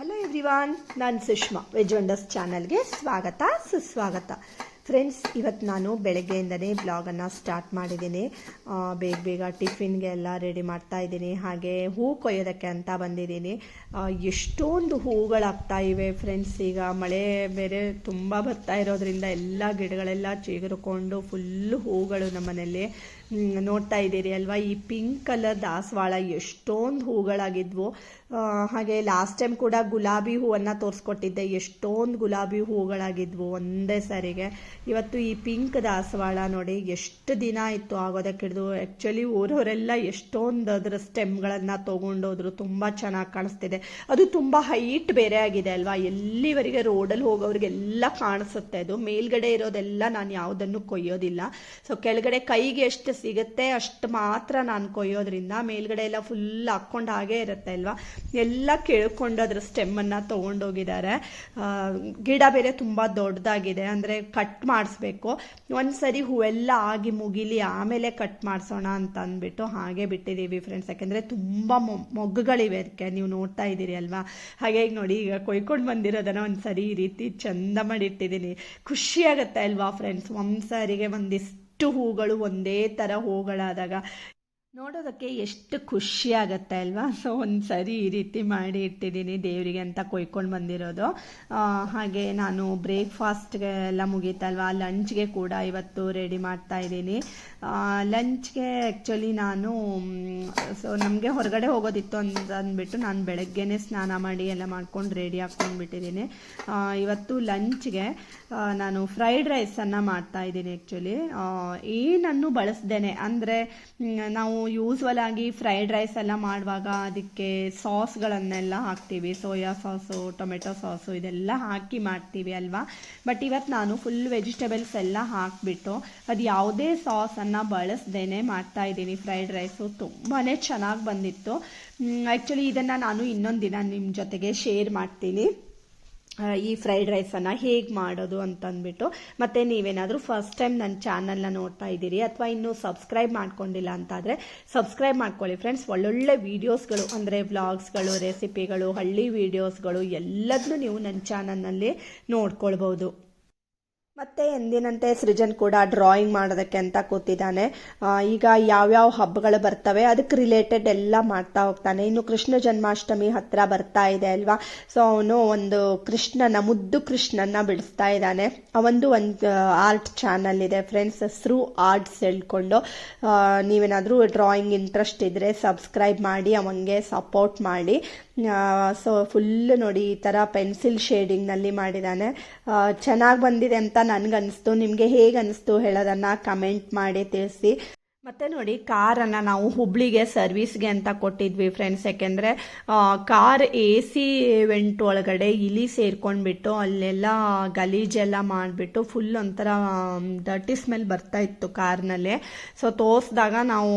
Hello everyone ನಾನು Sushma veg wonders ಚಾನಲ್ಗೆ ಸ್ವಾಗತ, ಸುಸ್ವಾಗತ. ಫ್ರೆಂಡ್ಸ್ ಇವತ್ತು ನಾನು ಬೆಳಗ್ಗೆಯಿಂದನೇ ಬ್ಲಾಗನ್ನು ಸ್ಟಾರ್ಟ್ ಮಾಡಿದ್ದೀನಿ. ಬೇಗ ಬೇಗ ಟಿಫಿನ್ಗೆ ಎಲ್ಲ ರೆಡಿ ಮಾಡ್ತಾ ಇದ್ದೀನಿ. ಹಾಗೆ ಹೂ ಕೊಯ್ಯೋದಕ್ಕೆ ಅಂತ ಬಂದಿದ್ದೀನಿ. ಎಷ್ಟೊಂದು ಹೂಗಳಾಗ್ತಾ ಇವೆ ಫ್ರೆಂಡ್ಸ್ ಈಗ ಮಳೆ ಬೇರೆ ತುಂಬ ಬರ್ತಾ ಇರೋದ್ರಿಂದ ಎಲ್ಲ ಗಿಡಗಳೆಲ್ಲ ಚಿಗುರುಕೊಂಡು ಫುಲ್ಲು ಹೂಗಳು ನಮ್ಮನೆಯಲ್ಲಿ ನೋಡ್ತಾ ಇದ್ದೀರಿ ಅಲ್ವಾ? ಈ ಪಿಂಕ್ ಕಲರ್ ದಾಸವಾಳ ಎಷ್ಟೊಂದು ಹೂಗಳಾಗಿದ್ವು. ಹಾಗೆ ಲಾಸ್ಟ್ ಟೈಮ್ ಕೂಡ ಗುಲಾಬಿ ಹೂವನ್ನು ತೋರಿಸ್ಕೊಟ್ಟಿದ್ದೆ. ಎಷ್ಟೊಂದು ಗುಲಾಬಿ ಹೂಗಳಾಗಿದ್ವು ಒಂದೇ ಸರಿಗೆ. ಇವತ್ತು ಈ ಪಿಂಕ್ ದಾಸವಾಳ ನೋಡಿ ಎಷ್ಟು ದಿನ ಇತ್ತು ಆಗೋದಕ್ಕೆ ಹಿಡಿದು. ಆ್ಯಕ್ಚುಲಿ ಊರವರೆಲ್ಲ ಎಷ್ಟೊಂದು ಅದರ ಸ್ಟೆಮ್ಗಳನ್ನು ತೊಗೊಂಡೋದ್ರು. ತುಂಬ ಚೆನ್ನಾಗಿ ಕಾಣಿಸ್ತಿದೆ. ಅದು ತುಂಬ ಹೈಟ್ ಬೇರೆ ಆಗಿದೆ ಅಲ್ವಾ? ಎಲ್ಲಿವರೆಗೆ ರೋಡಲ್ಲಿ ಹೋಗೋರಿಗೆಲ್ಲ ಕಾಣಿಸುತ್ತೆ ಅದು. ಮೇಲ್ಗಡೆ ಇರೋದೆಲ್ಲ ನಾನು ಯಾವುದನ್ನು ಕೊಯ್ಯೋದಿಲ್ಲ. ಸೊ ಕೆಳಗಡೆ ಕೈಗೆ ಎಷ್ಟು ಸಿಗುತ್ತೆ, ಅಷ್ಟು ಮಾತ್ರ ನಾನು ಕೊಯ್ಯೋದ್ರಿಂದ. ಮೇಲ್ಗಡೆ ಎಲ್ಲ ಫುಲ್ ಹಾಕ್ಕೊಂಡು ಹಾಗೆ ಇರುತ್ತೆ ಅಲ್ವಾ? ಎಲ್ಲ ಕೇಳ್ಕೊಂಡು ಅದ್ರ ಸ್ಟೆಮ್ಮನ್ನು ತೊಗೊಂಡೋಗಿದ್ದಾರೆ. ಗಿಡ ಬೇರೆ ತುಂಬ ದೊಡ್ಡದಾಗಿದೆ ಅಂದರೆ ಕಟ್ ಮಾಡಿಸ್ಬೇಕು. ಒಂದ್ಸರಿ ಹೂವೆಲ್ಲ ಆಗಿ ಮುಗಿಲಿ, ಆಮೇಲೆ ಕಟ್ ಮಾಡಿಸೋಣ ಅಂತ ಅಂದ್ಬಿಟ್ಟು ಹಾಗೆ ಬಿಟ್ಟಿದ್ದೀವಿ ಫ್ರೆಂಡ್ಸ್ ಯಾಕೆಂದರೆ ತುಂಬ ಮೊಗ್ಗುಗಳಿವೆ ಅದಕ್ಕೆ. ನೀವು ನೋಡ್ತಾ ಇದ್ದೀರಿ ಅಲ್ವಾ? ಹಾಗೆ ಈಗ ನೋಡಿ, ಈಗ ಕೊಯ್ಕೊಂಡು ಬಂದಿರೋದನ್ನ ಒಂದ್ಸರಿ ಈ ರೀತಿ ಚಂದ ಮಾಡಿಟ್ಟಿದ್ದೀನಿ. ಖುಷಿ ಆಗುತ್ತೆ ಅಲ್ವಾ ಫ್ರೆಂಡ್ಸ್ ಒಂದ್ಸರಿಗೆ ಒಂದಿಷ್ಟು ಹೂಗಳು ಒಂದೇ ತರ ಹೂಗಳಾದಾಗ ನೋಡೋದಕ್ಕೆ ಎಷ್ಟು ಖುಷಿ ಆಗುತ್ತೆ ಅಲ್ವಾ? ಸೊ, ಒಂದು ಸರಿ ಈ ರೀತಿ ಮಾಡಿ ಇಟ್ಟಿದ್ದೀನಿ ದೇವರಿಗೆ ಅಂತ ಕೊಯ್ಕೊಂಡು ಬಂದಿರೋದು. ಹಾಗೆ ನಾನು ಬ್ರೇಕ್ಫಾಸ್ಟ್ಗೆ ಎಲ್ಲ ಮುಗೀತಲ್ವಾ? ಲಂಚ್ಗೆ ಕೂಡ ಇವತ್ತು ರೆಡಿ ಮಾಡ್ತಾ ಇದ್ದೀನಿ. ಲಂಚ್ಗೆ ಆ್ಯಕ್ಚುಲಿ ನಾನು ಸೊ, ನಮಗೆ ಹೊರಗಡೆ ಹೋಗೋದಿತ್ತು ಅಂತ ಅಂದ್ಬಿಟ್ಟು ನಾನು ಬೆಳಗ್ಗೆನೇ ಸ್ನಾನ ಮಾಡಿ ಎಲ್ಲ ಮಾಡ್ಕೊಂಡು ರೆಡಿ ಹಾಕ್ಕೊಂಡ್ಬಿಟ್ಟಿದ್ದೀನಿ ಇವತ್ತು ಲಂಚ್ಗೆ ನಾನು ಫ್ರೈಡ್ ರೈಸನ್ನು ಮಾಡ್ತಾ ಇದ್ದೀನಿ ಆ್ಯಕ್ಚುಲಿ ಏನನ್ನು ಬಳಸ್ದೇನೆ. ಅಂದರೆ ನಾವು ಯೂಸ್ವಲ್ ಆಗಿ ಫ್ರೈಡ್ ರೈಸ್ ಎಲ್ಲ ಮಾಡುವಾಗ ಅದಕ್ಕೆ ಸಾಸ್ಗಳನ್ನೆಲ್ಲ ಹಾಕ್ತೀವಿ. ಸೋಯಾ ಸಾಸು ಟೊಮೆಟೊ ಸಾಸು ಇದೆಲ್ಲ ಹಾಕಿ ಮಾಡ್ತೀವಿ ಅಲ್ವಾ? ಬಟ್ ಇವತ್ತು ನಾನು ಫುಲ್ ವೆಜಿಟೇಬಲ್ಸ್ ಎಲ್ಲ ಹಾಕಿಬಿಟ್ಟು ಅದು ಯಾವುದೇ ಸಾಸನ್ನು ಬಳಸ್ದೇನೆ ಮಾಡ್ತಾ ಇದ್ದೀನಿ. ಫ್ರೈಡ್ ರೈಸು ತುಂಬಾ ಚೆನ್ನಾಗಿ ಬಂದಿತ್ತು. ಆ್ಯಕ್ಚುಲಿ ಇದನ್ನು ನಾನು ಇನ್ನೊಂದು ದಿನ ನಿಮ್ಮ ಜೊತೆಗೆ ಶೇರ್ ಮಾಡ್ತೀನಿ. ಈ ಫ್ರೈಡ್ ರೈಸನ್ನು ಹೇಗೆ ಮಾಡೋದು ಅಂತಂದ್ಬಿಟ್ಟು, ಮತ್ತು ನೀವೇನಾದರೂ ಫಸ್ಟ್ ಟೈಮ್ ನನ್ನ ಚಾನಲ್ನ ನೋಡ್ತಾ ಇದ್ದೀರಿ ಅಥವಾ ಇನ್ನೂ ಸಬ್ಸ್ಕ್ರೈಬ್ ಮಾಡ್ಕೊಂಡಿಲ್ಲ ಅಂತಾದರೆ ಸಬ್ಸ್ಕ್ರೈಬ್ ಮಾಡ್ಕೊಳ್ಳಿ ಫ್ರೆಂಡ್ಸ್ ಒಳ್ಳೊಳ್ಳೆ ವೀಡಿಯೋಸ್ಗಳು ಅಂದರೆ ವ್ಲಾಗ್ಸ್ಗಳು ರೆಸಿಪಿಗಳು ಹಳ್ಳಿ ವೀಡಿಯೋಸ್ಗಳು ಎಲ್ಲದನ್ನೂ ನೀವು ನನ್ನ ಚಾನಲ್ನಲ್ಲಿ ನೋಡ್ಕೊಳ್ಬೋದು ಮತ್ತೆ ಎಂದಿನಂತೆ ಸೃಜನ್ ಕೂಡ ಡ್ರಾಯಿಂಗ್ ಮಾಡೋದಕ್ಕೆ ಅಂತ ಕೂತಿದ್ದಾನೆ. ಈಗ ಯಾವ್ಯಾವ ಹಬ್ಬಗಳು ಬರ್ತವೆ, ಅದಕ್ಕೆ ರಿಲೇಟೆಡ್ ಎಲ್ಲ ಮಾಡ್ತಾ ಹೋಗ್ತಾನೆ. ಇನ್ನು ಕೃಷ್ಣ ಜನ್ಮಾಷ್ಟಮಿ ಹತ್ರ ಬರ್ತಾ ಇದೆ ಅಲ್ವಾ? ಸೊ ಅವನು ಒಂದು ಕೃಷ್ಣನ, ಮುದ್ದು ಕೃಷ್ಣನ ಬಿಡಿಸ್ತಾ ಇದ್ದಾನೆ. ಅವೊಂದು ಒಂದು ಆರ್ಟ್ ಚಾನಲ್ ಇದೆ ಫ್ರೆಂಡ್ಸ್ ಹೆಸರು ಆರ್ಟ್ಸ್ ಹೇಳ್ಕೊಂಡು. ನೀವೇನಾದರೂ ಡ್ರಾಯಿಂಗ್ ಇಂಟ್ರೆಸ್ಟ್ ಇದ್ದರೆ ಸಬ್ಸ್ಕ್ರೈಬ್ ಮಾಡಿ, ಅವಂಗೆ ಸಪೋರ್ಟ್ ಮಾಡಿ. ಸೊ ಫುಲ್ ನೋಡಿ ಈ ಥರ ಪೆನ್ಸಿಲ್ ಶೇಡಿಂಗ್ನಲ್ಲಿ ಮಾಡಿದ್ದಾನೆ. ಚೆನ್ನಾಗಿ ಬಂದಿದೆ ಅಂತ ನನಗನ್ನಿಸ್ತು ನಿಮಗೆ ಹೇಗೆ ಹೇಳೋದನ್ನ ಹೇಳೋದನ್ನು ಕಮೆಂಟ್ ಮಾಡಿ ತಿಳಿಸಿ. ಮತ್ತೆ ನೋಡಿ, ಕಾರನ್ನು ನಾವು ಹುಬ್ಳಿಗೆ ಸರ್ವಿಸ್ಗೆ ಅಂತ ಕೊಟ್ಟಿದ್ವಿ ಫ್ರೆಂಡ್ಸ್ ಯಾಕೆಂದರೆ ಕಾರ್ ಎ ಸಿ ವೆಂಟ್ ಒಳಗಡೆ ಇಲಿ ಸೇರ್ಕೊಂಡ್ಬಿಟ್ಟು ಅಲ್ಲೆಲ್ಲ ಗಲೀಜೆಲ್ಲ ಮಾಡಿಬಿಟ್ಟು ಫುಲ್ ಒಂಥರ ಡರ್ಟಿ ಸ್ಮೆಲ್ ಬರ್ತಾ ಇತ್ತು ಕಾರ್ನಲ್ಲೇ. ಸೊ ತೋರಿಸ್ದಾಗ ನಾವು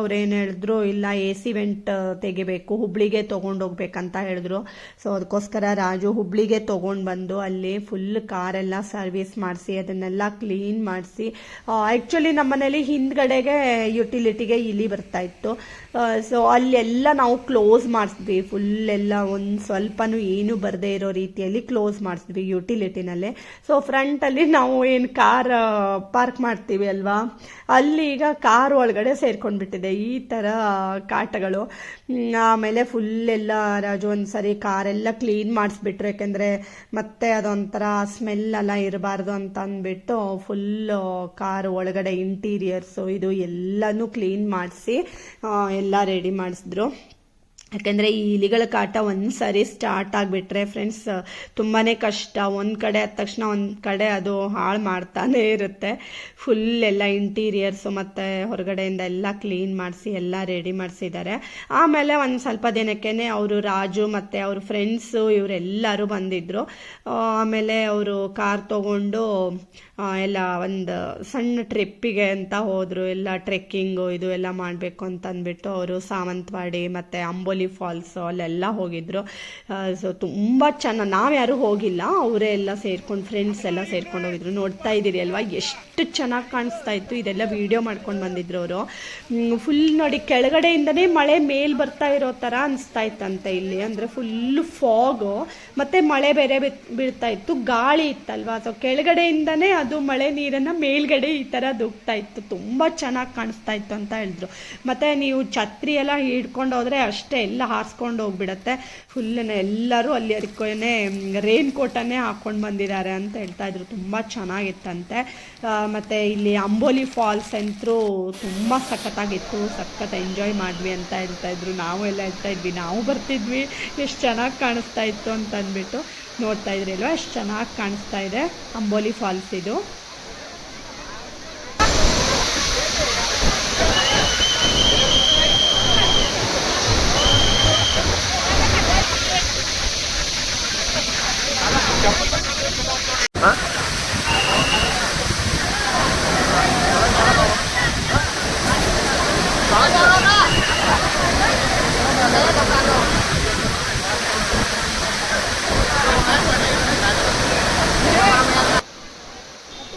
ಅವ್ರೇನು ಹೇಳಿದ್ರು, ಇಲ್ಲ ಎ ಸಿ ವೆಂಟ್ ತೆಗಿಬೇಕು, ಹುಬ್ಳಿಗೆ ತೊಗೊಂಡೋಗ್ಬೇಕಂತ ಹೇಳಿದ್ರು. ಸೊ ಅದಕ್ಕೋಸ್ಕರ ರಾಜು ಹುಬ್ಳಿಗೆ ತೊಗೊಂಡು ಬಂದು ಅಲ್ಲಿ ಫುಲ್ ಕಾರೆಲ್ಲ ಸರ್ವಿಸ್ ಮಾಡಿಸಿ, ಅದನ್ನೆಲ್ಲ ಕ್ಲೀನ್ ಮಾಡಿಸಿ ಆ್ಯಕ್ಚುಲಿ ನಮ್ಮನೇಲಿ ಹಿಂದ್ಗಡೆಗೆ ಯುಟಿಲಿಟಿಗೆ ಇಲಿ ಬರ್ತಾ ಇತ್ತು. ಸೊ ಅಲ್ಲೆಲ್ಲ ನಾವು ಕ್ಲೋಸ್ ಮಾಡಿಸಿದ್ವಿ. ಫುಲ್ ಎಲ್ಲ ಒಂದು ಸ್ವಲ್ಪನೂ ಏನು ಬರದೇ ಇರೋ ರೀತಿಯಲ್ಲಿ ಕ್ಲೋಸ್ ಮಾಡಿಸಿದ್ವಿ ಯುಟಿಲಿಟಿನಲ್ಲೇ. ಸೊ ಫ್ರಂಟಲ್ಲಿ ನಾವು ಏನು ಕಾರ್ ಪಾರ್ಕ್ ಮಾಡ್ತೀವಿ ಅಲ್ವಾ? ಅಲ್ಲಿ ಈಗ ಕಾರ್ ಒಳಗಡೆ ಸೇರ್ಕೊಂಡ್ಬಿಟ್ಟಿದೆ. ಈ ಥರ ಕಾಟಗಳು. ಆಮೇಲೆ ಫುಲ್ ಎಲ್ಲ ರಾಜು ಒಂದು ಸರಿ ಕಾರೆಲ್ಲ ಕ್ಲೀನ್ ಮಾಡಿಸ್ಬಿಟ್ರು. ಯಾಕೆಂದರೆ ಮತ್ತೆ ಅದೊಂಥರ ಸ್ಮೆಲ್ ಎಲ್ಲ ಇರಬಾರ್ದು ಅಂತ ಅಂದ್ಬಿಟ್ಟು ಫುಲ್ ಕಾರ್ ಒಳಗಡೆ ಇಂಟೀರಿಯರ್ಸು ಇದು ಎಲ್ಲನೂ ಕ್ಲೀನ್ ಮಾಡಿಸಿ ಎಲ್ಲ ರೆಡಿ ಮಾಡಿಸಿದ್ರು. ಯಾಕೆಂದರೆ ಈ ಇಲಿಗಳ ಕಾಟ ಒಂದು ಸರಿ ಸ್ಟಾರ್ಟ್ ಆಗಿಬಿಟ್ರೆ ಫ್ರೆಂಡ್ಸ್ ತುಂಬಾ ಕಷ್ಟ. ಒಂದು ಕಡೆ ಆದ ತಕ್ಷಣ ಒಂದು ಕಡೆ ಅದು ಹಾಳು ಮಾಡ್ತಾನೇ ಇರುತ್ತೆ. ಫುಲ್ ಎಲ್ಲ ಇಂಟೀರಿಯರ್ಸು ಮತ್ತು ಹೊರಗಡೆಯಿಂದ ಎಲ್ಲ ಕ್ಲೀನ್ ಮಾಡಿಸಿ, ಎಲ್ಲ ರೆಡಿ ಮಾಡಿಸಿದ್ದಾರೆ ಆಮೇಲೆ ಒಂದು ಸ್ವಲ್ಪ ದಿನಕ್ಕೆ ಅವರು ರಾಜು ಮತ್ತು ಅವ್ರ ಫ್ರೆಂಡ್ಸು ಇವರೆಲ್ಲರೂ ಬಂದಿದ್ದರು ಆಮೇಲೆ ಅವರು ಕಾರ್ ತೊಗೊಂಡು ಎಲ್ಲ ಒಂದು ಸಣ್ಣ ಟ್ರಿಪ್ಪಿಗೆ ಅಂತ ಹೋದರು. ಎಲ್ಲ ಟ್ರೆಕ್ಕಿಂಗು ಇದು ಎಲ್ಲ ಮಾಡಬೇಕು ಅಂತಂದ್ಬಿಟ್ಟು ಅವರು ಸಾವಂತವಾಡಿ ಮತ್ತು ಅಂಬೋಲಿ ಅಂಬೋಲಿ ಫಾಲ್ಸ್ ಅಲ್ಲೆಲ್ಲ ಹೋಗಿದ್ರು. ಸೊ ತುಂಬ ಚೆನ್ನಾಗಿ ನಾವ್ಯಾರು ಹೋಗಿಲ್ಲ, ಅವರೇ ಎಲ್ಲ ಸೇರ್ಕೊಂಡು ಫ್ರೆಂಡ್ಸ್ ಎಲ್ಲ ಸೇರ್ಕೊಂಡು ಹೋಗಿದ್ರು. ನೋಡ್ತಾ ಇದ್ದೀರಿ ಅಲ್ವಾ? ಎಷ್ಟು ಚೆನ್ನಾಗಿ ಕಾಣಿಸ್ತಾ ಇತ್ತು. ಇದೆಲ್ಲ ವಿಡಿಯೋ ಮಾಡ್ಕೊಂಡು ಬಂದಿದ್ರು ಅವರು. ಫುಲ್ ನೋಡಿ ಕೆಳಗಡೆಯಿಂದನೇ ಮಳೆ ಮೇಲ್ ಬರ್ತಾ ಇರೋ ಥರ ಅನಿಸ್ತಾ ಇತ್ತಂತೆ ಇಲ್ಲಿ. ಅಂದರೆ ಫುಲ್ಲು ಫಾಗು ಮತ್ತು ಮಳೆ ಬೇರೆ ಬೀಳ್ತಾ ಇತ್ತು. ಗಾಳಿ ಇತ್ತಲ್ವಾ? ಸೊ ಕೆಳಗಡೆಯಿಂದನೇ ಅದು ಮಳೆ ನೀರನ್ನು ಮೇಲ್ಗಡೆ ಈ ಥರ ದುಗ್ತಾ ಇತ್ತು. ತುಂಬ ಚೆನ್ನಾಗಿ ಕಾಣಿಸ್ತಾ ಇತ್ತು ಅಂತ ಹೇಳಿದ್ರು. ಮತ್ತು ನೀವು ಛತ್ರಿ ಎಲ್ಲ ಹಿಡ್ಕೊಂಡು ಹೋದರೆ ಅಷ್ಟೇ ಎಲ್ಲ ಹಾರಿಸ್ಕೊಂಡು ಹೋಗ್ಬಿಡತ್ತೆ. ಫುಲ್ಲನ್ನು ಎಲ್ಲರೂ ಅಲ್ಲಿ ಅದಕ್ಕೇ ರೇನ್ ಕೋಟನ್ನೇ ಹಾಕ್ಕೊಂಡು ಬಂದಿದ್ದಾರೆ ಅಂತ ಹೇಳ್ತಾ ಇದ್ರು. ತುಂಬ ಚೆನ್ನಾಗಿತ್ತಂತೆ. ಮತ್ತೆ ಇಲ್ಲಿ ಅಂಬೋಲಿ ಫಾಲ್ಸ್ ಅಂತೂ ತುಂಬ ಸಖತ್ತಾಗಿತ್ತು, ಸಖತ್ ಎಂಜಾಯ್ ಮಾಡಿದ್ವಿ ಅಂತ ಹೇಳ್ತಾ ಇದ್ರು. ನಾವು ಎಲ್ಲ ಹೇಳ್ತಾ ಇದ್ವಿ, ನಾವು ಬರ್ತಿದ್ವಿ, ಎಷ್ಟು ಚೆನ್ನಾಗಿ ಕಾಣಿಸ್ತಾ ಇತ್ತು ಅಂತ ಅಂದ್ಬಿಟ್ಟು ನೋಡ್ತಾ ಇದ್ರಿ ಅಲ್ವಾ? ಎಷ್ಟು ಚೆನ್ನಾಗಿ ಕಾಣಿಸ್ತಾ ಇದೆ ಅಂಬೋಲಿ ಫಾಲ್ಸ್ ಇದು.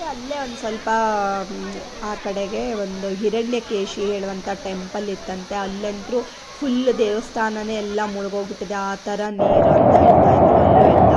ಅಲ್ಲೇ ಒಂದು ಸ್ವಲ್ಪ, ಆ ಕಡೆಗೆ ಒಂದು ಹಿರಣ್ಯಕೇಶಿ ಹೇಳುವಂಥ ಟೆಂಪಲ್ ಇತ್ತಂತೆ. ಅಲ್ಲಂತೂ ಫುಲ್ ದೇವಸ್ಥಾನನೇ ಎಲ್ಲ ಮುಳುಗೋಗ್ಬಿಟ್ಟಿದೆ. ಆ ಥರ ನೀರು ಅಂತ ಹೇಳ್ತಾ ಇದ್ರು ಅಲ್ಲೂ ಎಲ್ಲ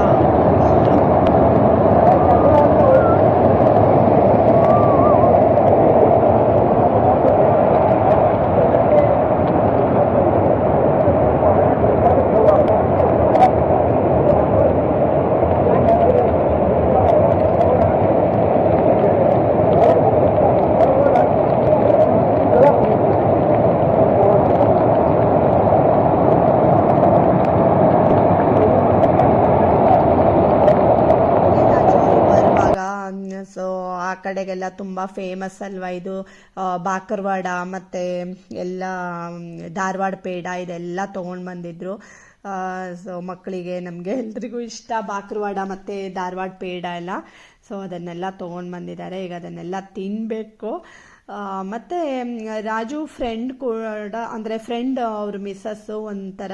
ಬರುವಾಗ ಸೊ ಆ ಕಡೆಗೆಲ್ಲ ತುಂಬ ಫೇಮಸ್ ಅಲ್ವಾ ಇದು ಬಾಕರ್ವಾಡ ಮತ್ತು ಎಲ್ಲ ಧಾರವಾಡ ಪೇಡ ಇದೆಲ್ಲ ತೊಗೊಂಡು ಬಂದಿದ್ರು. ಸೊ ಮಕ್ಕಳಿಗೆ ನಮಗೆ ಎಲ್ರಿಗೂ ಇಷ್ಟ ಬಾಕರ್ವಾಡ ಮತ್ತು ಧಾರವಾಡ ಪೇಡ ಎಲ್ಲ. ಸೊ ಅದನ್ನೆಲ್ಲ ತೊಗೊಂಡು ಬಂದಿದ್ದಾರೆ. ಈಗ ಅದನ್ನೆಲ್ಲ ತಿನ್ನಬೇಕು ಮತ್ತು ರಾಜು ಫ್ರೆಂಡ್ ಕೂಡ, ಅಂದರೆ ಫ್ರೆಂಡ್ ಅವ್ರ ಮಿಸ್ಸಸ್ಸು ಒಂಥರ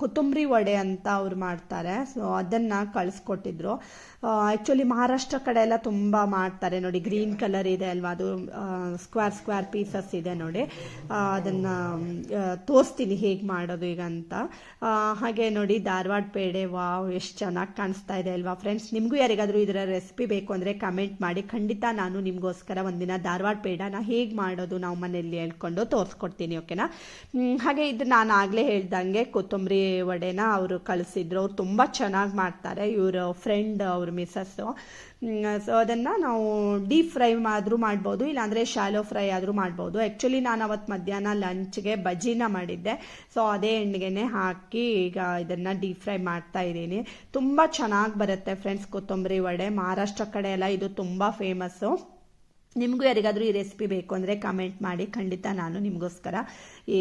ಕೊತ್ತಂಬರಿ ವಡೆ ಅಂತ ಅವ್ರು ಮಾಡ್ತಾರೆ. ಸೊ ಅದನ್ನು ಕಳಿಸ್ಕೊಟ್ಟಿದ್ರು. ಆ್ಯಕ್ಚುಲಿ ಮಹಾರಾಷ್ಟ್ರ ಕಡೆ ಎಲ್ಲ ತುಂಬ ಮಾಡ್ತಾರೆ ನೋಡಿ. ಗ್ರೀನ್ ಕಲರ್ ಇದೆ ಅಲ್ವಾ? ಅದು ಸ್ಕ್ವೇರ್ ಸ್ಕ್ವೇರ್ ಪೀಸಸ್ ಇದೆ ನೋಡಿ. ಅದನ್ನು ತೋರಿಸ್ತೀನಿ ಹೇಗೆ ಮಾಡೋದು ಈಗ ಅಂತ. ಹಾಗೆ ನೋಡಿ, ಧಾರವಾಡ ಪೇಡೆ, ವಾವ್, ಎಷ್ಟು ಚೆನ್ನಾಗಿ ಕಾಣಿಸ್ತಾ ಇದೆ ಅಲ್ವಾ? ಫ್ರೆಂಡ್ಸ್ ನಿಮಗೂ ಯಾರಿಗಾದರೂ ಇದರ ರೆಸಿಪಿ ಬೇಕು ಅಂದರೆ ಕಮೆಂಟ್ ಮಾಡಿ. ಖಂಡಿತ ನಾನು ನಿಮಗೋಸ್ಕರ ಒಂದಿನ ಧಾರವಾಡ ಪೇಡನ ಹೇಗೆ ಮಾಡೋದು ನಾವು ಮನೆಯಲ್ಲಿ ಹೇಳ್ಕೊಂಡು ತೋರಿಸ್ಕೊಡ್ತೀನಿ, ಓಕೆನಾ? ಹಾಗೆ ಇದು ನಾನು ಆಗಲೇ ಹೇಳ್ದಂಗೆ ಕೊತ್ತಂಬರಿ ವಡೆನ ಅವರು ಕಳಿಸಿದ್ರು. ಅವ್ರು ತುಂಬ ಚೆನ್ನಾಗಿ ಮಾಡ್ತಾರೆ. ಇವರು ಫ್ರೆಂಡ್ ಅವ್ರ ಮಿಸ್ಸಸ್ಸು ಸೊ ಅದನ್ನು ನಾವು ಡೀಪ್ ಫ್ರೈ ಆದರೂ ಮಾಡ್ಬೋದು, ಇಲ್ಲಾಂದರೆ ಶಾಲೋ ಫ್ರೈ ಆದರೂ ಮಾಡ್ಬೋದು. ಆ್ಯಕ್ಚುಲಿ ನಾನು ಅವತ್ತು ಮಧ್ಯಾಹ್ನ ಲಂಚ್ಗೆ ಬಜ್ಜಿನ ಮಾಡಿದ್ದೆ. ಸೊ ಅದೇ ಎಣ್ಣೆಗೆ ಹಾಕಿ ಈಗ ಇದನ್ನು ಡೀಪ್ ಫ್ರೈ ಮಾಡ್ತಾ ಇದ್ದೀನಿ. ತುಂಬ ಚೆನ್ನಾಗಿ ಬರುತ್ತೆ ಫ್ರೆಂಡ್ಸ್ ಕೊತ್ತಂಬರಿ ವಡೆ. ಮಹಾರಾಷ್ಟ್ರ ಕಡೆ ಎಲ್ಲ ಇದು ತುಂಬ ಫೇಮಸ್ಸು ನಿಮಗೂ ಯಾರಿಗಾದರೂ ಈ ರೆಸಿಪಿ ಬೇಕು ಅಂದರೆ ಕಮೆಂಟ್ ಮಾಡಿ, ಖಂಡಿತ ನಾನು ನಿಮಗೋಸ್ಕರ ಈ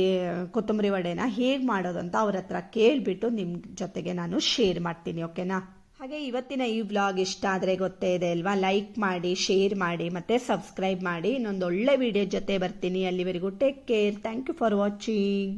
ಕೊತ್ತಂಬರಿ ವಡೆನ ಹೇಗೆ ಮಾಡೋದು ಅಂತ ಅವ್ರ ಹತ್ರ ಕೇಳಿಬಿಟ್ಟು ನಿಮ್ಮ ಜೊತೆಗೆ ನಾನು ಶೇರ್ ಮಾಡ್ತೀನಿ ಓಕೆನಾ ಹಾಗೆ ಇವತ್ತಿನ ಈ ವ್ಲಾಗ್ ಇಷ್ಟ ಆದರೆ ಗೊತ್ತೇ ಇದೆ ಅಲ್ವಾ? ಲೈಕ್ ಮಾಡಿ ಶೇರ್ ಮಾಡಿ, ಮತ್ತು ಸಬ್ಸ್ಕ್ರೈಬ್ ಮಾಡಿ. ಇನ್ನೊಂದು ಒಳ್ಳೆ ವಿಡಿಯೋ ಜೊತೆ ಬರ್ತೀನಿ. ಅಲ್ಲಿವರೆಗೂ take care thank you for watching